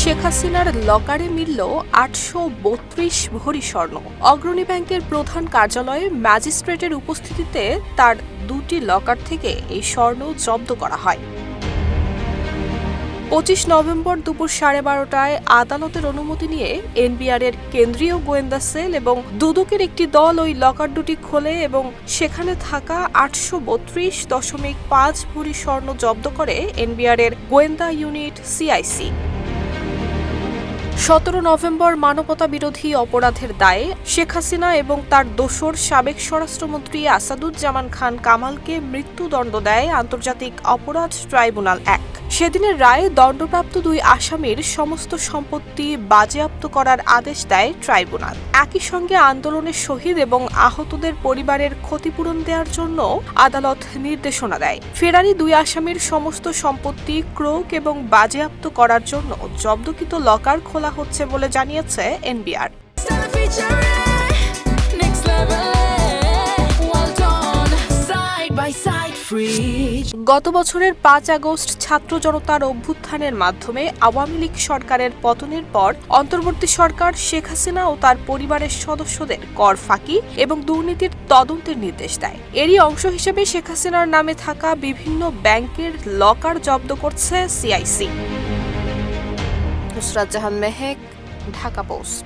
শেখ হাসিনার লকারে মিলল আটশো বত্রিশ ভরি স্বর্ণ। অগ্রণী ব্যাংকের প্রধান কার্যালয়ে ম্যাজিস্ট্রেটের উপস্থিতিতে তার দুটি লকার থেকে এই স্বর্ণ জব্দ করা হয়। পঁচিশ নভেম্বর দুপুর সাড়ে বারোটায় আদালতের অনুমতি নিয়ে এনবিআর এর কেন্দ্রীয় গোয়েন্দা সেল এবং দুদকের একটি দল ওই লকার দুটি খোলে এবং সেখানে থাকা আটশো বত্রিশ দশমিক পাঁচ ভরি স্বর্ণ জব্দ করে এনবিআর এর গোয়েন্দা ইউনিট সিআইসি। সতেরো নভেম্বর মানবতা বিরোধী অপরাধের দায়ে শেখ হাসিনা এবং তার দোসর সাবেক স্বরাষ্ট্রমন্ত্রী আসাদুজ্জামান খান কামালকে মৃত্যুদণ্ড দেয় আন্তর্জাতিক অপরাধ ট্রাইব্যুনাল এক। সেদিনের রায়ে দণ্ডপ্রাপ্ত দুই আসামির সমস্ত সম্পত্তি বাজেয়াপ্ত করার আদেশ দেয় ট্রাইব্যুনাল। একই সঙ্গে আন্দোলনের শহীদ এবং আহতদের পরিবারের ক্ষতিপূরণ দেওয়ার জন্য আদালত নির্দেশনা দেয়। ফেরারি দুই আসামির সমস্ত সম্পত্তি ক্রোক এবং বাজেয়াপ্ত করার জন্য জব্দকৃত লকার খোলা হচ্ছে বলে জানিয়েছে এনবিআর। Free. গত বছরের পাঁচ আগস্ট ছাত্র জনতার অভ্যুত্থানের মাধ্যমে আওয়ামী লীগ সরকারের পতনের পর অন্তর্বর্তী সরকার শেখ হাসিনা ও তার পরিবারের সদস্যদের কর ফাঁকি এবং দুর্নীতির তদন্তের নির্দেশ দেয়। এরই অংশ হিসেবে শেখ হাসিনার নামে থাকা বিভিন্ন ব্যাংকের লকার জব্দ করছে সিআইসি। নুসরাত জাহান মেহেক, ঢাকা পোস্ট।